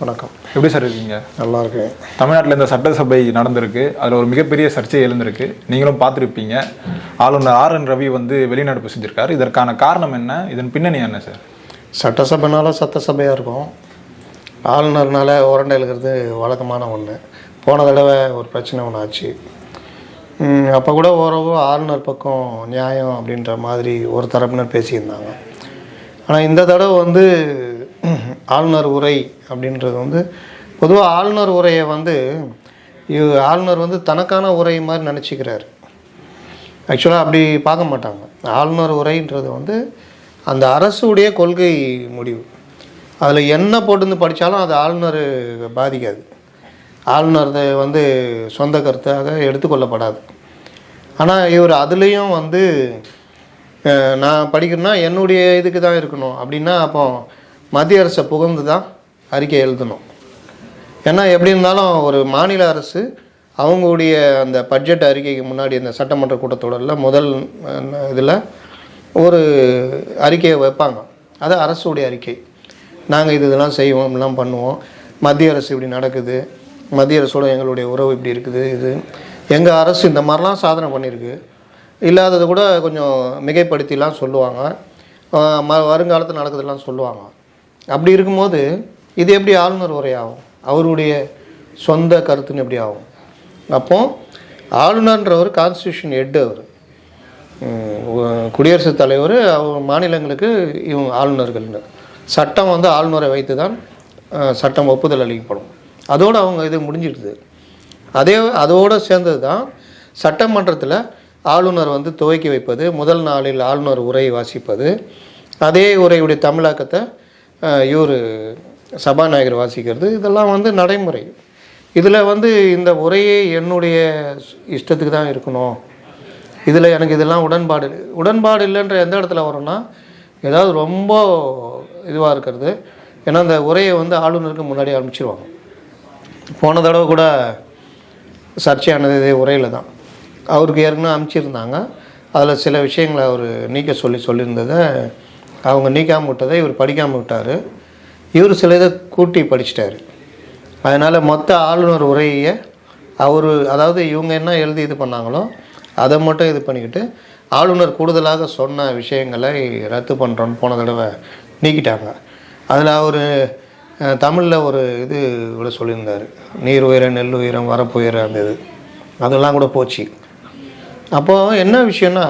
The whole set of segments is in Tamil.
வணக்கம். எப்படி சார் இருக்கீங்க? நல்லா இருக்கு தமிழ்நாட்டில் இந்த சட்டசபை நடந்திருக்கு. அதில் ஒரு மிகப்பெரிய சர்ச்சை எழுந்திருக்கு. நீங்களும் பார்த்துருப்பீங்க. ஆளுநர் ஆர் என் ரவி வந்து வெளிநடப்பு செஞ்சிருக்காரு. இதற்கான காரணம் என்ன? இதன் பின்னணி என்ன சார்? சட்டசபைனால சட்டசபையாக இருக்கும். ஆளுநர்னால உரண்டை எழுகிறது வழக்கமான ஒன்று போன தடவை ஒரு பிரச்சனை ஒன்று ஆச்சு. அப்போ கூட ஓரளவு ஆளுநர் பக்கம் நியாயம் அப்படின்ற மாதிரி ஒரு தரப்பினர் பேசியிருந்தாங்க. ஆனால் இந்த தடவை வந்து ஆளுநர் உரை அப்படின்றது வந்து பொதுவாக ஆளுநர் உரையை வந்து ஆளுநர் வந்து தனக்கான உரை மாதிரி நினச்சிக்கிறாரு. ஆக்சுவலாக அப்படி பார்க்க மாட்டாங்க. ஆளுநர் உரைன்றது வந்து அந்த அரசுடைய கொள்கை முடிவு. அதில் என்ன போட்டுருந்து படித்தாலும் அது ஆளுநர் பாதிக்காது. ஆளுநர் வந்து சொந்த கருத்தாக எடுத்துக்கொள்ளப்படாது. ஆனால் இவர் அதுலேயும் வந்து நான் படிக்கிறேன்னா என்னுடைய இதுக்கு தான் இருக்கணும். அப்படின்னா அப்போ மத்திய அரசை புகழ்ந்து தான் அறிக்கை எழுதணும். ஏன்னா எப்படி இருந்தாலும் ஒரு மாநில அரசு அவங்களுடைய அந்த பட்ஜெட் அறிக்கைக்கு முன்னாடி அந்த சட்டமன்ற கூட்டத்தொடரில் முதல் இதில் ஒரு அறிக்கையை வைப்பாங்க. அது அரசுடைய அறிக்கை. நாங்கள் இது இதெல்லாம் செய்வோம் இப்படிலாம் பண்ணுவோம். மத்திய அரசு இப்படி நடக்குது. மத்திய அரசோட எங்களுடைய உறவு இப்படி இருக்குது இது. எங்கள் அரசு இந்த மாதிரிலாம் சாதனை பண்ணியிருக்கு. இல்லாதது கூட கொஞ்சம் மிகைப்படுத்திலாம் சொல்லுவாங்க. ம வருங்காலத்தில் நடக்குதுலாம் சொல்லுவாங்க. அப்படி இருக்கும்போது இது எப்படி ஆளுநர் உரையாகும்? அவருடைய சொந்த கருத்துன்னு எப்படி ஆகும்? அப்போ ஆளுநர்ன்றவர் கான்ஸ்டியூஷன் ஹெட் அவர். குடியரசுத் தலைவர் அவர் மாநிலங்களுக்கு இவங்க ஆளுநர்கள்னு சட்டம் வந்து ஆளுநரை வைத்து தான் சட்டம் ஒப்புதல் அளிக்கப்படும். அதோடு அவங்க இது முடிஞ்சிடுது. அதே அதோடு சேர்ந்தது தான் சட்டமன்றத்தில் ஆளுநர் வந்து துவக்கி வைப்பது முதல் நாளில் ஆளுநர் உரை வாசிப்பது. அதே உரையுடைய தமிழாக்கத்தை இவர் சபாநாயகர் வாசிக்கிறது. இதெல்லாம் வந்து நடைமுறை. இதில் வந்து இந்த உரையே என்னுடைய இஷ்டத்துக்கு தான் இருக்கணும். இதில் எனக்கு இதெல்லாம் உடன்பாடு இல்லை. உடன்பாடு இல்லைன்ற எந்த இடத்துல வரும்னா ஏதாவது ரொம்ப இதுவாக இருக்கிறது. ஏன்னா அந்த உரையை வந்து ஆளுநருக்கு முன்னாடி அனுப்பிச்சிருவாங்க. போன தடவை கூட சர்ச்சையானது இதே உரையில் தான். அவருக்கு ஏற்கனவே அனுப்பிச்சிருந்தாங்க. அதில் சில விஷயங்களை அவர் நீக்க சொல்லி சொல்லியிருந்ததை அவங்க நீக்காமல் விட்டதை இவர் படிக்காமல் விட்டார். இவர் சில இதை கூட்டி படிச்சிட்டாரு. அதனால் மொத்த ஆளுநர் உரையை அவர் அதாவது இவங்க என்ன எழுதி இது பண்ணாங்களோ அதை மட்டும் இது பண்ணிக்கிட்டு ஆளுநர் கூடுதலாக சொன்ன விஷயங்களை ரத்து பண்ணுறோன்னு போன தடவை நீக்கிட்டாங்க. அதில் அவர் தமிழில் ஒரு இது கூட சொல்லியிருந்தார். நீர் உயரம் நெல் உயரம் வரப்பு உயரம் அந்த இது. அதெல்லாம் கூட போச்சு. அப்போது என்ன விஷயம்னா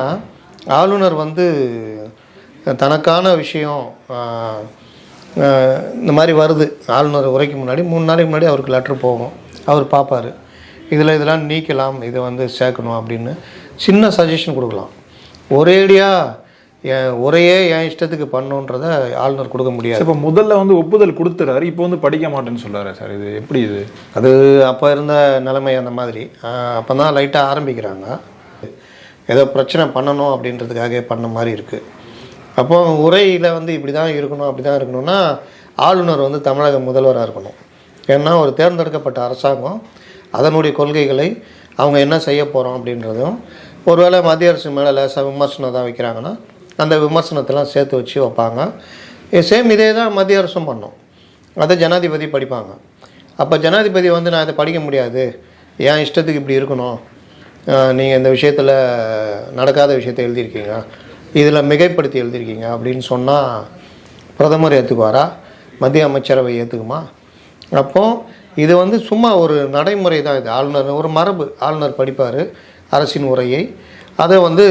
ஆளுநர் வந்து தனக்கான விஷயம் இந்த மாதிரி வருது. ஆளுநர் உரைக்கு முன்னாடி மூணு நாளைக்கு முன்னாடி அவருக்கு லெட்ரு போகும். அவர் பார்ப்பார். இதில் இதெல்லாம் நீக்கலாம் இதை வந்து சேர்க்கணும் அப்படின்னு சின்ன சஜஷன் கொடுக்கலாம். ஒரேடியாக என் உரையே என் இஷ்டத்துக்கு பண்ணுன்றதை ஆளுநர் கொடுக்க முடியாது. இப்போ முதல்ல வந்து ஒப்புதல் கொடுத்துறாரு இப்போ வந்து படிக்க மாட்டேன்னு சொல்றாரு சார். இது எப்படி இது? அது அப்போ இருந்த நிலைமை அந்த மாதிரி. அப்போ தான் லைட்டாக ஆரம்பிக்கிறாங்க. ஏதோ பிரச்சனை பண்ணணும் அப்படின்றதுக்காக பண்ண மாதிரி இருக்குது அப்போ உரையில் வந்து இப்படி தான் இருக்கணும் அப்படி தான் இருக்கணும்னா ஆளுநர் வந்து தமிழக முதல்வராக இருக்கணும். ஏன்னா ஒரு தேர்ந்தெடுக்கப்பட்ட அரசாங்கம் அதனுடைய கொள்கைகளை அவங்க என்ன செய்ய போகிறோம் அப்படின்றதும் ஒருவேளை மத்திய அரசு மேலே லேசாக விமர்சனம் தான் வைக்கிறாங்கன்னா அந்த விமர்சனத்தெல்லாம் சேர்த்து வச்சு வைப்பாங்க. சேம் இதே தான் மத்திய அரசும் பண்ணோம். அதை ஜனாதிபதி படிப்பாங்க. அப்போ ஜனாதிபதி வந்து நான் இதை படிக்க முடியாது. என் இஷ்டத்துக்கு இப்படி இருக்கணும். நீங்கள் இந்த விஷயத்தில் நடக்காத விஷயத்தை எழுதியிருக்கீங்க. இதில் மிகைப்படுத்தி எழுதியிருக்கீங்க அப்படின்னு சொன்னால் பிரதமர் ஏற்றுக்குவாரா? மத்திய அமைச்சரவை ஏற்றுக்குமா? அப்போது இது வந்து சும்மா ஒரு நடைமுறை தான் இது. ஆளுநர் ஒரு மரபு. ஆளுநர் படிப்பார் அரசின் உரையை. அதை வந்து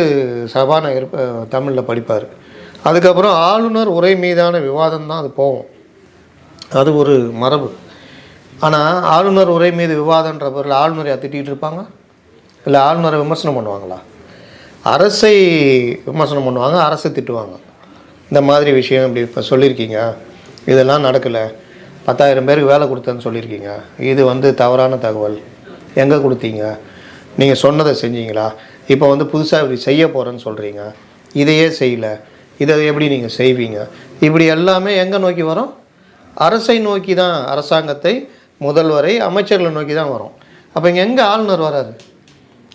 சபாநாயகர் தமிழில் படிப்பார். அதுக்கப்புறம் ஆளுநர் உரை மீதான விவாதம் தான் அது போகும். அது ஒரு மரபு. ஆனால் ஆளுநர் உரை மீது விவாதன்ற பொருள் ஆளுநரை திட்டிகிட்டு இருப்பாங்க? இல்லை ஆளுநரை விமர்சனம் பண்ணுவாங்களா? அரசை விமர்சனம் பண்ணுவாங்க அரசை திட்டுவாங்க. இந்த மாதிரி விஷயம் இப்படி இப்போ சொல்லியிருக்கீங்க. இதெல்லாம் நடக்கலை. பத்தாயிரம் பேருக்கு வேலை கொடுத்தேன்னு சொல்லியிருக்கீங்க. இது வந்து தவறான தகவல். எங்கே கொடுத்தீங்க? நீங்கள் சொன்னதை செஞ்சீங்களா? இப்போ வந்து புதுசாக இப்படி செய்ய போகிறேன்னு சொல்கிறீங்க இதையே செய்யலை. இதை எப்படி நீங்கள் செய்வீங்க? இப்படி எல்லாமே எங்கே நோக்கி வரும்? அரசை நோக்கி தான் அரசாங்கத்தை முதல்வரை அமைச்சர்களை நோக்கி தான் வரும். அப்போ இங்கே எங்கே ஆளுநர் வராரு?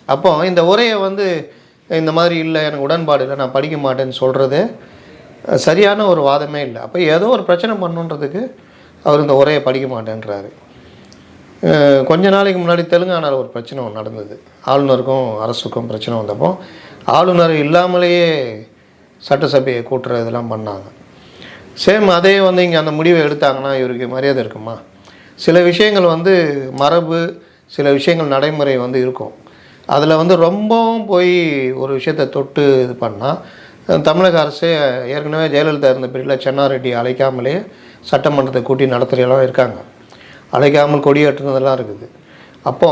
அப்போ இந்த உரையை வந்து இந்த மாதிரி இல்லை எனக்கு உடன்பாடு இல்லை நான் படிக்க மாட்டேன்னு சொல்கிறது சரியான ஒரு வாதமே இல்லை. அப்போ ஏதோ ஒரு பிரச்சனை பண்ணுன்றதுக்கு அவர் இந்த உரையை படிக்க மாட்டேன்றாரு. கொஞ்ச நாளைக்கு முன்னாடி தெலுங்கானாவில் ஒரு பிரச்சனை ஒன்று நடந்தது. ஆளுநருக்கும் அரசுக்கும் பிரச்சனை வந்தப்போ ஆளுநர் இல்லாமலேயே சட்டசபையை கூட்டுற இதெல்லாம் பண்ணாங்க. சேம் அதே வந்து இங்கே அந்த முடிவை எடுத்தாங்கன்னா இவருக்கு மரியாதை இருக்குமா? சில விஷயங்கள் வந்து மரபு சில விஷயங்கள் நடைமுறை வந்து இருக்கும். அதில் வந்து ரொம்பவும் போய் ஒரு விஷயத்தை தொட்டு இது பண்ணால் தமிழக அரசு ஏற்கனவே ஜெயலலிதா இருந்த பீரியடில் சென்னாரெட்டி அழைக்காமலே சட்டமன்றத்தை கூட்டி நடத்துகிறலாம் இருக்காங்க. அழைக்காமல் கொடியேற்றுனதெல்லாம் இருக்குது. அப்போ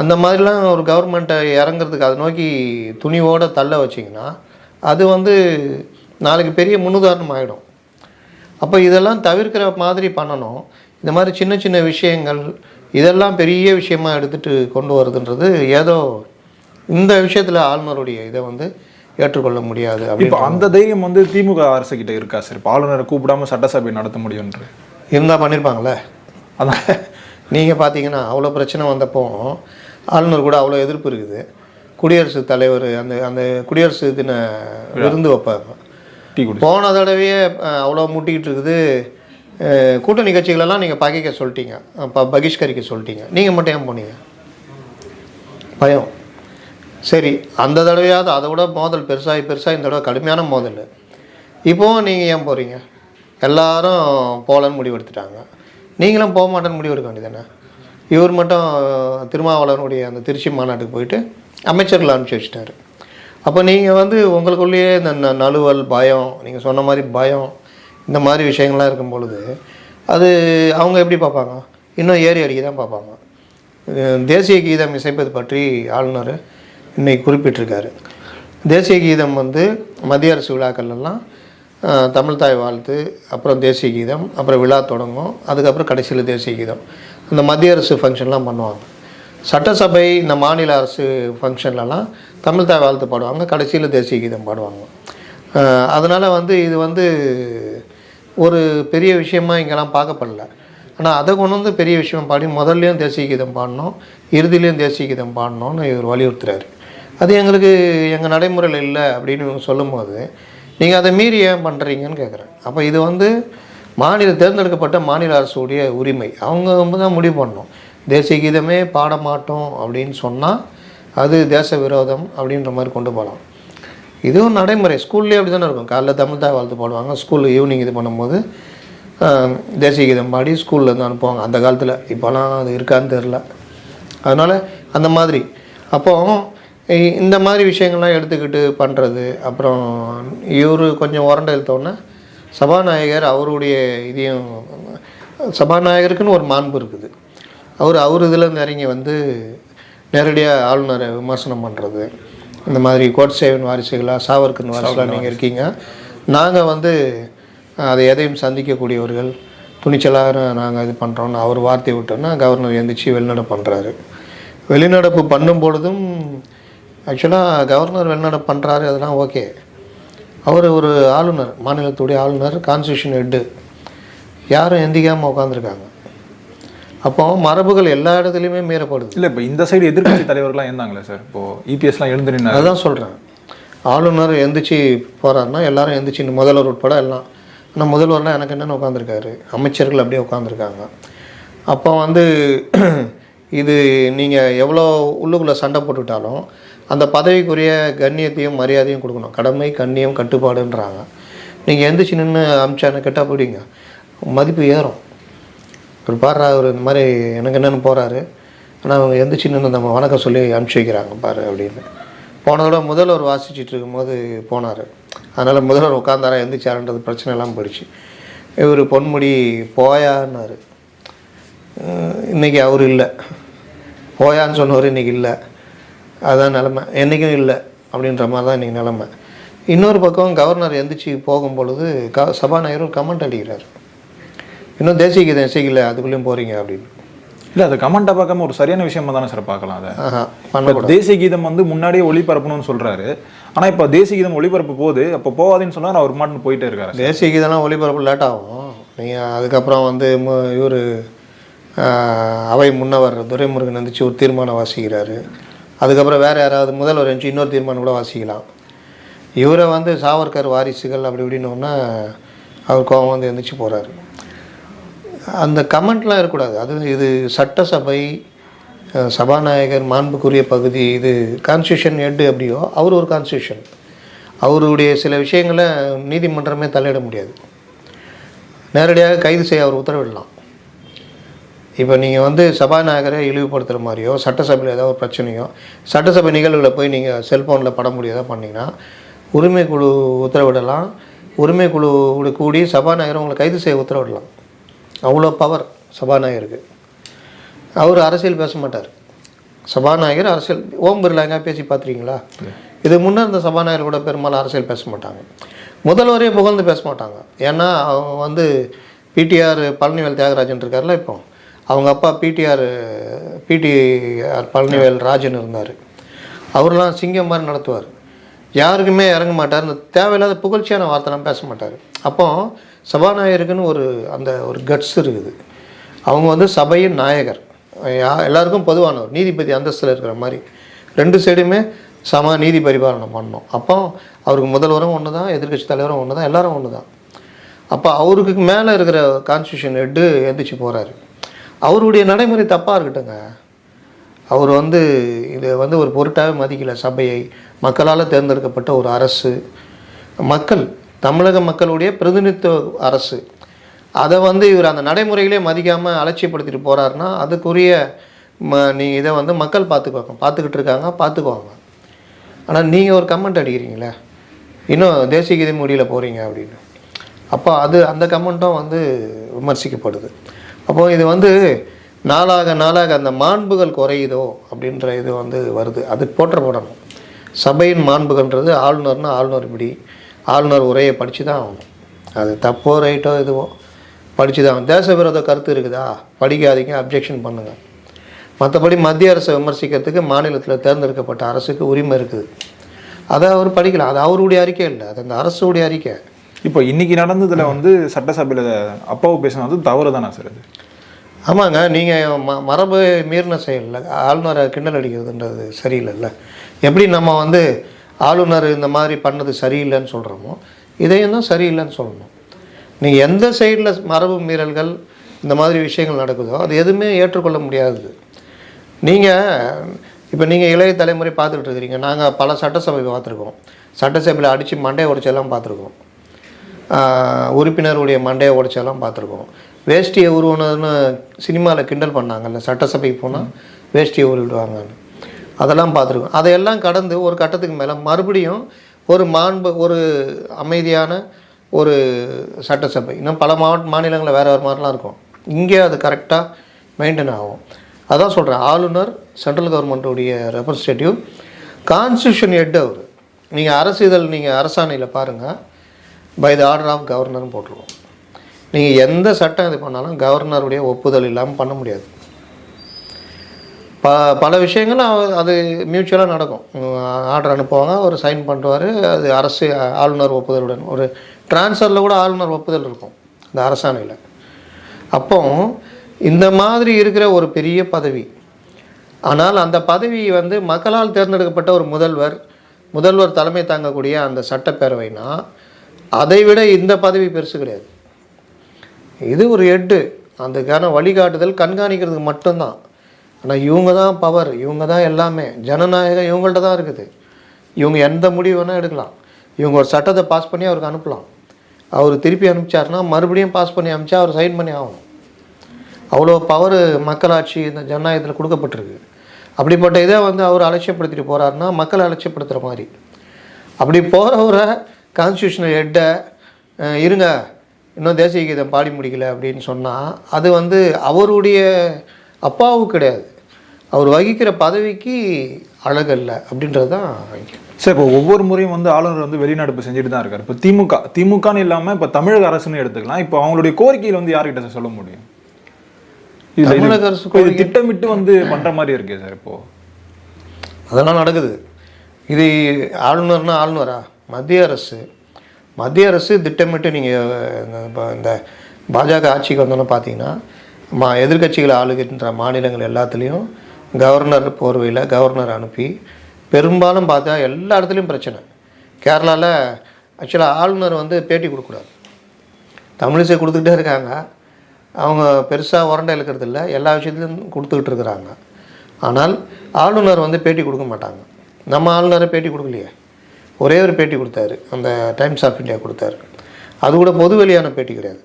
அந்த மாதிரிலாம் ஒரு கவர்மெண்ட்டை இறங்குறதுக்கு அதை நோக்கி துணிவோடு தள்ள வச்சிங்கன்னா அது வந்து நாளைக்கு பெரிய முன்னுதாரணம் ஆகிடும் அப்போ இதெல்லாம் தவிர்க்கிற மாதிரி பண்ணணும். இந்த மாதிரி சின்ன சின்ன விஷயங்கள் இதெல்லாம் பெரிய விஷயமா எடுத்துகிட்டு கொண்டு வருதுன்றது ஏதோ இந்த விஷயத்தில் ஆளுநருடைய இதை வந்து ஏற்றுக்கொள்ள முடியாது இப்போ அந்த தைரியம் வந்து திமுக அரசு கிட்ட இருக்கா? சார் இப்போ ஆளுநரை கூப்பிடாம சட்டசபை நடத்த முடியும்ன்ற இருந்தால் பண்ணியிருப்பாங்களே அதான். நீங்கள் பார்த்தீங்கன்னா அவ்வளோ பிரச்சனை வந்தப்போ ஆளுநர் கூட அவ்வளோ எதிர்ப்பு இருக்குது. குடியரசுத் தலைவர் அந்த அந்த குடியரசு தின விருந்து வைப்பாங்க. போன தடவையே அவ்வளோ முட்டிக்கிட்டு இருக்குது. கூட்டணி கட்சிகளெல்லாம் நீங்கள் பகைக்க சொல்லிட்டீங்க. அப்போ பகிஷ்கரிக்க சொல்லிட்டீங்க. நீங்கள் மட்டும் ஏன் போனீங்க? பயம். சரி அந்த தடவையாவது அதை விட மோதல் பெருசாகி பெருசாக இந்த தடவை கடுமையான மோதல். இப்போவும் நீங்கள் ஏன் போகிறீங்க எல்லாரும் போகலன்னு முடிவெடுத்துட்டாங்க. நீங்களும் போக மாட்டேன்னு முடிவெடுக்க வேண்டியதானே இவர் மட்டும் திருமாவளவனுடைய அந்த திருச்சி மாநாட்டுக்கு போயிட்டு அமைச்சர்கள் அனுப்பிச்சி வச்சிட்டாரு. அப்போ நீங்கள் வந்து உங்களுக்குள்ளேயே இந்த ந- நழுவல் பயம் நீங்கள் சொன்ன மாதிரி பயம் இந்த மாதிரி விஷயங்கள்லாம் இருக்கும் பொழுது அது அவங்க எப்படி பார்ப்பாங்க? இன்னும் ஏறி அடிக்க தான் பார்ப்பாங்க. தேசிய கீதம் இசைப்பது பற்றி ஆளுநர் இன்னைக்கு குறிப்பிட்டிருக்காரு. தேசிய கீதம் வந்து மத்திய அரசு விழாக்கள்லாம் தமிழ் தாய் வாழ்த்து அப்புறம் தேசிய கீதம் அப்புறம் விழா தொடங்கும் அதுக்கப்புறம் கடைசியில் தேசிய கீதம். அந்த மத்திய அரசு ஃபங்க்ஷன்லாம் பண்ணுவாங்க. சட்டசபை இந்த மாநில அரசு ஃபங்க்ஷன்லலாம் தமிழ் தாய் வாழ்த்து பாடுவாங்க கடைசியில் தேசிய கீதம் பாடுவாங்க. அதனால் வந்து இது வந்து ஒரு பெரிய விஷயமா இங்கெல்லாம் பார்க்கப்படல. ஆனால் அதை கொண்டு வந்து பெரிய விஷயம் பாடி முதல்லையும் தேசிய கீதம் பாடணும் இறுதியிலையும் தேசிய கீதம் பாடணும்னு இவர் வலியுறுத்துறாரு. அது எங்களுக்கு எங்கள் நடைமுறையில் இல்லை அப்படின்னு இவங்க சொல்லும்போது நீங்கள் அதை மீறி ஏன் பண்ணுறீங்கன்னு கேட்குறேன் அப்போ இது வந்து மாநில தேர்ந்தெடுக்கப்பட்ட மாநில அரசுடைய உரிமை. அவங்க தான் முடிவு பண்ணணும். தேசிய கீதமே பாட மாட்டோம் அப்படின்னு சொன்னால் அது தேச விரோதம் அப்படின்ற மாதிரி கொண்டு போகலாம். இதுவும் நடைமுறை. ஸ்கூல்லேயே அப்படி தானே இருக்கும். காலைல தமிழ் தாய் வாழ்த்து பாடுவாங்க. ஸ்கூலில் ஈவினிங் இது பண்ணும்போது தேசிய கீதம் பாடி ஸ்கூல்ல இருந்து அனுப்புவாங்க. அந்த காலத்தில். இப்போலாம் அது இருக்கான்னு தெரில அதனால் அந்த மாதிரி. அப்போ இந்த மாதிரி விஷயங்கள்லாம் எடுத்துக்கிட்டு பண்ணுறது அப்புறம் இவர் கொஞ்சம் உரண்ட இழுத்தோன்னே சபாநாயகர் அவருடைய இதையும் சபாநாயகருக்குன்னு ஒரு மாண்பு இருக்குது. அவர் அவர் இதில் இறங்கி வந்து நேரடியாக ஆளுநரை விமர்சனம் பண்ணுறது இந்த மாதிரி கோட்சேவன் வாரிசுகளாக சாவர்கன் வாரிசுகளாக நீங்கள் இருக்கீங்க. நாங்கள் வந்து அதை எதையும் சந்திக்கக்கூடியவர்கள் துணிச்சலாக நாங்கள் இது பண்ணுறோன்னு அவர் வார்த்தை விட்டோன்னா கவர்னர் எந்திரிச்சு வெளிநடப்பு பண்ணுறாரு வெளிநடப்பு பண்ணும் பொழுதும் ஆக்சுவலாக கவர்னர் வெளிநடப்பு பண்ணுறாரு அதெல்லாம் ஓகே. அவர் ஒரு ஆளுநர் மாநிலத்துடைய ஆளுநர் கான்ஸ்டியூஷன் ஹெட்டு யாரும் எந்திக்காமல் உட்காந்துருக்காங்க அப்போ மரபுகள் எல்லா இடத்துலையுமே மீறப்படுது. இல்ல இப்போ இந்த சைடு எதிர்க்கட்சி தலைவர்கள்லாம் இருந்தாங்களே சார் இப்போ இபிஎஸ்லாம் எழுந்து நின்னாரு. அதுதான் சொல்கிறேன் ஆளுநர் எந்திரிச்சு போகிறாருன்னா எல்லாரும் எந்திரிச்சு முதல்வர் உட்பட எல்லாம். ஆனால் முதல்வர்லாம் எனக்கு என்னென்னு உட்காந்துருக்காரு அமைச்சர்கள் அப்படியே உட்காந்துருக்காங்க அப்போ வந்து இது நீங்கள் எவ்வளோ உள்ளுக்குள்ளே சண்டை போட்டுவிட்டாலும் அந்த பதவிக்குரிய கண்ணியத்தையும் மரியாதையும் கொடுக்கணும். கடமை கண்ணியம் கட்டுப்பாடுன்றாங்க. நீங்கள் எந்திரிச்சு நின்று அமிச்சான கெட்டால் போயிடுங்க மதிப்பு ஏறும். ஒரு பாரு அவர் இந்த மாதிரி எனக்கு என்னென்னு போகிறாரு ஆனால் அவங்க எந்திரிச்சு நின்று நம்ம வணக்கம் சொல்லி அனுப்பிச்சி வைக்கிறாங்க பாரு அப்படின்னு. போனதோட முதல்வர் வாசிச்சுட்டு இருக்கும்போது போனார். அதனால் முதல்வர் உட்காந்தாரா எந்திரிச்சாருன்றது பிரச்சனை எல்லாம் போயிடுச்சு. இவர் பொன்முடி போயான்னாரு. இன்றைக்கி இன்னைக்கு அவர் இல்லை. போயான்னு சொன்னவர் இன்றைக்கி இல்லை. அதுதான் நிலமை. என்றைக்கும் இல்லை அப்படின்ற மாதிரி தான் இன்றைக்கி நிலமை. இன்னொரு பக்கம் கவர்னர் எந்திரிச்சு போகும் பொழுது க சபாநாயகர் கமெண்ட் அடிக்கிறார். இன்னும் தேசிய கீதம் இசைக்கல அதுக்குள்ளேயும் போகிறீங்க அப்படின்னு. இல்ல அது கமெண்ட்டை பார்க்காம ஒரு சரியான விஷயமா தானே சார் பார்க்கலாம் அதை. தேசிய கீதம் வந்து முன்னாடியே ஒளிபரப்பணும்னு சொல்றாரு. ஆனா இப்ப தேசிய கீதம் ஒளிபரப்பு போகுது. அப்ப போகாதுன்னு சொன்னா அவர் மாட்டு போயிட்டே இருக்காரு. தேசிய கீதம்லாம் ஒளிபரப்பு லேட் ஆகும். நீங்கள் அதுக்கப்புறம் வந்து இவர் அவை முன்னவர் துரைமுருகன் வந்துச்சு ஒரு தீர்மானம் வாசிக்கிறாரு. அதுக்கப்புறம் வேறு யாராவது முதல்வர் இருந்துச்சு இன்னொரு தீர்மானம் கூட வாசிக்கலாம். இவரை வந்து சாவர்கர் வாரிசுகள் அப்படி இப்படின்னோன்னா அவர் கோவம் வந்து எந்திரிச்சு போகிறாரு அந்த கமெண்ட்லாம் இருக்கக்கூடாது. அது இது சட்டசபை சபாநாயகர் மாண்புக்குரிய பகுதி இது கான்ஸ்டியூஷன் எட்டு அப்படியோ அவர் ஒரு கான்ஸ்டியூஷன் அவருடைய சில விஷயங்களை நீதிமன்றமே தலையிட முடியாது. நேரடியாக கைது செய்ய அவர் உத்தரவிடலாம். இப்போ நீங்கள் வந்து சபாநாயகரை இழிவுபடுத்துகிற மாதிரியோ சட்டசபையில் ஏதாவது ஒரு பிரச்சனையோ சட்டசபை நிகழ்வுகளை போய் நீங்கள் செல்ஃபோனில் படம் முடியாத பண்ணிங்கன்னா உரிமை குழு உத்தரவிடலாம். உரிமை குழு கூடி சபாநாயகர் உங்களை கைது செய்ய உத்தரவிடலாம். அவ்வளோ பவர் சபாநாயகருக்கு. அவர் அரசியல் பேச மாட்டார். சபாநாயகர் அரசியல் ஓம் பிர்லா எங்கே பேசி பார்த்துருக்கீங்களா? இது முன்னே இருந்த சபாநாயகர் கூட பெரும்பாலும் அரசியல் பேச மாட்டாங்க. முதல்வரே புகழ்ந்து பேச மாட்டாங்க. ஏன்னா அவங்க வந்து பிடிஆர் பழனிவேல் தியாகராஜன் இருக்கார்ல இப்போ. அவங்க அப்பா பிடிஆர் பிடிஆர் பழனிவேல் ராஜன் இருந்தார். அவர்லாம் சிங்கம் மாதிரி நடத்துவார். யாருக்குமே இறங்க மாட்டார். இந்த தேவையில்லாத புகழ்ச்சியான வார்த்தைலாம் பேச மாட்டார். அப்போ சபாநாயகருக்குன்னு ஒரு அந்த ஒரு கட்ஸ் இருக்குது. அவங்க வந்து சபையின் நாயகர். யா- எல்லாருக்கும் பொதுவானவர் நீதிபதி அந்தஸ்தில் இருக்கிற மாதிரி. ரெண்டு சைடுமே சம நீதி பரிபாலனை பண்ணோம் அப்போ அவருக்கு முதல்வரும் ஒன்று தான் எதிர்க்கட்சி தலைவரும் ஒன்று தான் எல்லாரும் ஒன்று தான் அப்போ அவருக்கு மேலே இருக்கிற கான்ஸ்டியூஷன் ஹெட்டு எந்திரிச்சு போகிறாரு அவருடைய நடைமுறை தப்பாக இருக்கட்டுங்க. அவர் வந்து இதை வந்து ஒரு பொருட்டாகவே மதிக்கல சபையை. மக்களால் தேர்ந்தெடுக்கப்பட்ட ஒரு அரசு. மக்கள் தமிழக மக்களுடைய பிரதிநிதித்துவ அரசு. அதை வந்து இவர் அந்த நடைமுறைகளே மதிக்காமல் அலட்சியப்படுத்திட்டு போகிறாருன்னா அதுக்குரிய ம நீ இதை வந்து மக்கள் பார்த்துக்குவாங்க பார்த்துக்கிட்டு இருக்காங்க பார்த்துக்குவாங்க. ஆனால் நீங்கள் ஒரு கமெண்ட் அடிக்கிறீங்களே இன்னும் தேசிய கீதை மொழியில் போகிறீங்க அப்படின்னு. அப்போ அது அந்த கமெண்ட்டும் வந்து விமர்சிக்கப்படுது. அப்போ இது வந்து நாளாக நாளாக அந்த மாண்புகள் குறையுதோ அப்படின்ற இது வந்து வருது. அது போற்றப்படணும் சபையின் மாண்புகள்ன்றது ஆளுநர்னா ஆளுநர் இப்படி ஆளுநர் உரையை படித்து தான் ஆகணும். அது தப்போ ரைட்டோ எதுவோ படித்து தான். தேச விரோத கருத்து இருக்குதா? படிக்காதீங்க அப்ஜெக்ஷன் பண்ணுங்கள் மற்றபடி மத்திய அரசை விமர்சிக்கிறதுக்கு மாநிலத்தில் தேர்ந்தெடுக்கப்பட்ட அரசுக்கு உரிமை இருக்குது. அதை அவர் படிக்கலாம். அது அவருடைய அறிக்கை இல்லை. அது அந்த அரசுடைய அறிக்கை. இப்போ இன்னைக்கு நடந்ததுல வந்து சட்டசபையில அப்பாவு பேசினது தவறு தானே சார் இது ஆமாங்க. நீங்கள் ம மரபு மீறின செயலில் ஆளுநரை கிண்டல் அடிக்கிறதுன்றது சரியில்லைல்ல. எப்படி நம்ம வந்து ஆளுநர் இந்த மாதிரி பண்ணது சரியில்லைன்னு சொல்கிறோமோ இதையும் தான் சரியில்லைன்னு சொல்லணும். நீங்கள் எந்த சைடில் மரபு மீறல்கள் இந்த மாதிரி விஷயங்கள் நடக்குதோ அது எதுவுமே ஏற்றுக்கொள்ள முடியாது. நீங்கள் இப்போ நீங்கள் இளைய தலைமுறை பார்த்துக்கிட்டு இருக்கிறீங்க. நாங்கள் பல சட்டசபை பார்த்துருக்கோம். சட்டசபையில் அடித்து மண்டையை உடைச்செல்லாம் பார்த்துருக்கோம். உறுப்பினருடைய மண்டையை உடைச்செல்லாம் பார்த்துருக்கோம். வேஷ்டியை உருவனதுன்னு சினிமாவில் கிண்டல் பண்ணாங்கல்ல சட்டசபைக்கு போனால் வேஷ்டியை உருவிடுவாங்கன்னு. அதெல்லாம் பார்த்துருக்கோம். அதையெல்லாம் கடந்து ஒரு கட்டத்துக்கு மேலே மறுபடியும் ஒரு மாண்பு ஒரு அமைதியான ஒரு சட்டசபை. இன்னும் பல மாவட்ட மாநிலங்களில் வேறு வேறு மாதிரிலாம் இருக்கும். இங்கே அது கரெக்டாக மெயின்டைன் ஆகும். அதான் சொல்கிறேன் ஆளுநர் சென்ட்ரல் கவர்மெண்ட்டுடைய ரெப்ரசன்டேட்டிவ் கான்ஸ்டியூஷன் ஹெட் அவர். நீங்கள் அரசு இதழ் நீங்கள் அரசாணையில் பாருங்கள் பை த ஆர்டர் ஆஃப் கவர்னர்னு போட்டுருவோம். நீங்கள் எந்த சட்டம் இது பண்ணாலும் கவர்னருடைய ஒப்புதல் இல்லாமல் பண்ண முடியாது. ப பல விஷயங்கள் அது மியூச்சுவலாக நடக்கும். ஆர்டர் அனுப்புவாங்க அவர் சைன் பண்ணுவார் அது அரசு ஆளுநர் ஒப்புதலுடன். ஒரு ட்ரான்ஸ்ஃபரில் கூட ஆளுநர் ஒப்புதல் இருக்கும் அந்த அரசாணையில். அப்போ இந்த மாதிரி இருக்கிற ஒரு பெரிய பதவி. ஆனால் அந்த பதவி வந்து மக்களால் தேர்ந்தெடுக்கப்பட்ட ஒரு முதல்வர் முதல்வர் தலைமை தாங்கக்கூடிய அந்த சட்டப்பேரவைனா அதை விட இந்த பதவி பெருசு கிடையாது. இது ஒரு எட்டு. அதுக்கான வழிகாட்டுதல் கண்காணிக்கிறதுக்கு மட்டும்தான். ஆனால் இவங்க தான் பவர் இவங்க தான் எல்லாமே. ஜனநாயகம் இவங்கள்ட்ட தான் இருக்குது. இவங்க எந்த முடிவு வேணால் எடுக்கலாம். இவங்க ஒரு சட்டத்தை பாஸ் பண்ணி அவருக்கு அனுப்பலாம். அவர் திருப்பி அனுப்பிச்சாருன்னா மறுபடியும் பாஸ் பண்ணி அனுப்பிச்சா அவர் சைன் பண்ணி ஆகும் அவ்வளோ பவர் மக்களாட்சி இந்த ஜனநாயகத்தில் கொடுக்கப்பட்டிருக்கு. அப்படிப்பட்ட இதை வந்து அவர் அலட்சியப்படுத்திட்டு போகிறாருன்னா மக்களை அலட்சியப்படுத்துகிற மாதிரி. அப்படி போகிறவரை கான்ஸ்டியூஷனல் ஹெட்டை இருங்க இன்னும் தேசிய கீதம் பாடி முடிக்கல அப்படின்னு சொன்னால் அது வந்து அவருடைய அப்பாவுக்கு கிடையாது. அவர் வகிக்கிற பதவிக்கு அழகல்ல அப்படின்றது தான். சார் இப்போ ஒவ்வொரு முறையும் வந்து ஆளுநர் வந்து வெளிநடப்பு செஞ்சுட்டு தான் இருக்காரு. இப்போ திமுக திமுகன்னு இல்லாமல் இப்போ தமிழக அரசுன்னு எடுத்துக்கலாம். இப்போ அவங்களுடைய கோரிக்கையில் வந்து யார்கிட்ட சார் சொல்ல முடியும்? தமிழக அரசு திட்டமிட்டு வந்து பண்ற மாதிரி இருக்கே சார் இப்போ. அதெல்லாம் நடக்குது. இது ஆளுநர்னா ஆளுநரா? மத்திய அரசு. மத்திய அரசு திட்டமிட்டு நீங்கள் இந்த பாஜக ஆட்சிக்கு வந்தோன்னு பார்த்தீங்கன்னா மா எதிர்க்கட்சிகளை ஆளுகின்ற மாநிலங்கள் எல்லாத்துலேயும் கவர்னர் போர்வையில் கவர்னர் அனுப்பி பெரும்பாலும் பார்த்தா எல்லா இடத்துலையும் பிரச்சனை. கேரளாவில் ஆக்சுவலாக ஆளுநர் வந்து பேட்டி கொடுக்கக்கூடாது. தமிழிசை கொடுத்துக்கிட்டே இருக்காங்க. அவங்க பெருசாக உரண்டை இழுக்கிறது இல்லை எல்லா விஷயத்துலையும் கொடுத்துக்கிட்டு இருக்கிறாங்க. ஆனால் ஆளுநர் வந்து பேட்டி கொடுக்க மாட்டாங்க. நம்ம ஆளுநரை பேட்டி கொடுக்கலையே. ஒரே ஒரு பேட்டி கொடுத்தாரு. அந்த டைம்ஸ் ஆஃப் இந்தியா கொடுத்தாரு. அது கூட பொது வெளியான பேட்டி கிடையாது.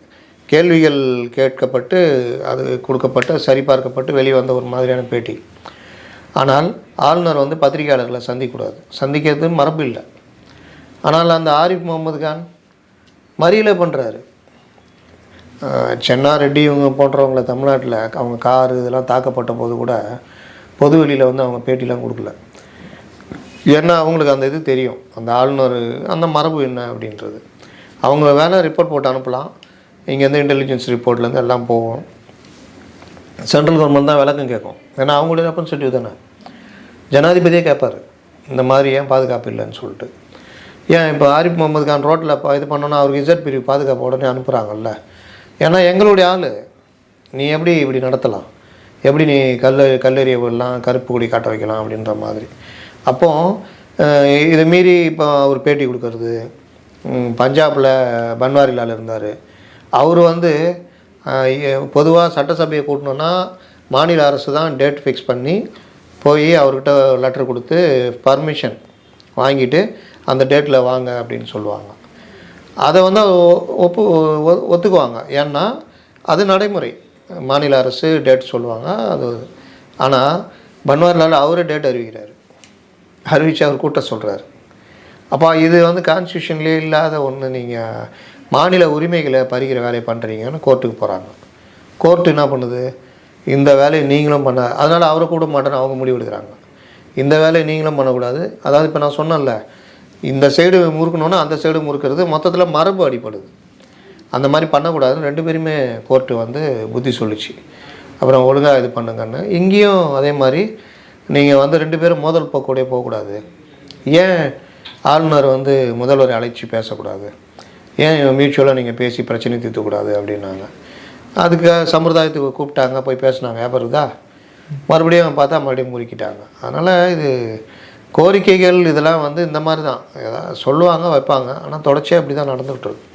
கேள்விகள் கேட்கப்பட்டு அது கொடுக்கப்பட்டு சரிபார்க்கப்பட்டு வெளியே வந்த ஒரு மாதிரியான பேட்டி. ஆனால் ஆளுநர் வந்து பத்திரிகையாளர்களை சந்திக்கக்கூடாது. சந்திக்கிறது மரபு இல்லை. ஆனால் அந்த ஆரிஃப் முகமது கான் மறியலை பண்ணுறாரு சென்னா ரெட்டி இவங்க போன்றவங்கள தமிழ்நாட்டில் அவங்க கார் இதெல்லாம் தாக்கப்பட்ட போது கூட பொது வெளியில் வந்து அவங்க பேட்டிலாம் கொடுக்கல. ஏன்னா அவங்களுக்கு அந்த இது தெரியும். அந்த ஆளுநர் அந்த மரபு என்ன அப்படின்றது. அவங்க வேணால் ரிப்போர்ட் போட்டு அனுப்பலாம். இங்கேருந்து இன்டெலிஜென்ஸ் ரிப்போர்ட்லேருந்து எல்லாம் போகும். சென்ட்ரல் கவர்மெண்ட் தான் விளக்கம் கேட்கும். ஏன்னா அவங்களுடைய ரெப்ரன்சேட்டிவ் தானே? ஜனாதிபதியே கேட்பார் இந்த மாதிரி ஏன் பாதுகாப்பு இல்லைன்னு சொல்லிட்டு. ஏன் இப்போ ஆரிஃப் முகமது கான் ரோட்டில் இது பண்ணோன்னா அவருக்கு இசட் பிரிவு பாதுகாப்பு உடனே அனுப்புகிறாங்கல்ல ஏன்னா எங்களுடைய ஆள் நீ எப்படி இப்படி நடத்தலாம்? எப்படி நீ கல் கல்லெறிய விடலாம் கருப்பு கொடி காட்ட வைக்கலாம் அப்படின்ற மாதிரி. அப்போது இதை மீறி இப்போ அவர் பேட்டி கொடுக்கறது பஞ்சாபில் பன்வாரிலால் இருந்தார். அவர் வந்து பொதுவாக சட்டசபையை கூட்டணுன்னா மாநில அரசு தான் டேட் ஃபிக்ஸ் பண்ணி போய் அவர்கிட்ட லெட்டர் கொடுத்து பர்மிஷன் வாங்கிட்டு அந்த டேட்டில் வாங்க அப்படின்னு சொல்லுவாங்க. அதை வந்து ஒப்பு ஒ- ஒத்துக்குவாங்க. ஏன்னா அது நடைமுறை. மாநில அரசு டேட் சொல்லுவாங்க அது ஆனால் பன்வாரிலால் அவரே டேட் அறிவிக்கிறார். அறிவித்து அவர் கூட்ட சொல்கிறார் அப்போ இது வந்து கான்ஸ்டியூஷன்லேயே இல்லாத ஒன்று நீங்கள் மாநில உரிமைகளை பறிக்கிற வேலையை பண்ணுறீங்கன்னு கோர்ட்டுக்கு போகிறாங்க கோர்ட்டு என்ன பண்ணுது? இந்த வேலையை நீங்களும் பண்ண அதனால் அவரை கூட மாட்டேன்னு அவங்க முடிவெடுக்கிறாங்க இந்த வேலையை நீங்களும் பண்ணக்கூடாது. அதாவது இப்போ நான் சொன்னேன்ல இந்த சைடு முறுக்கணுன்னா அந்த சைடு முறுக்கிறது மொத்தத்தில் மரபு அடிப்படுது. அந்த மாதிரி பண்ணக்கூடாதுன்னு ரெண்டு பேருமே கோர்ட்டு வந்து புத்தி சொல்லிச்சு. அப்புறம் ஒழுங்காக இது பண்ணுங்கன்னு. இங்கேயும் அதே மாதிரி நீங்கள் வந்து ரெண்டு பேரும் மோதல் போக்கூடே போகக்கூடாது. ஏன் ஆளுநர் வந்து முதல்வரை அழைச்சி பேசக்கூடாது? ஏன் மியூச்சுவலாக நீங்கள் பேசி பிரச்சனை தீர்த்துக்கூடாது அப்படின்னாங்க. அதுக்கு சம்பிரதாயத்துக்கு கூப்பிட்டாங்க போய் பேசினாங்க. வியாபாரதா மறுபடியும் பார்த்தா மறுபடியும் முறுக்கிட்டாங்க. அதனால் இது கோரிக்கைகள் இதெல்லாம் வந்து இந்த மாதிரி தான். ஏதாவது சொல்லுவாங்க வைப்பாங்க. ஆனால் தொடர்ச்சியாக அப்படி தான் நடந்துகிட்டு இருக்கு.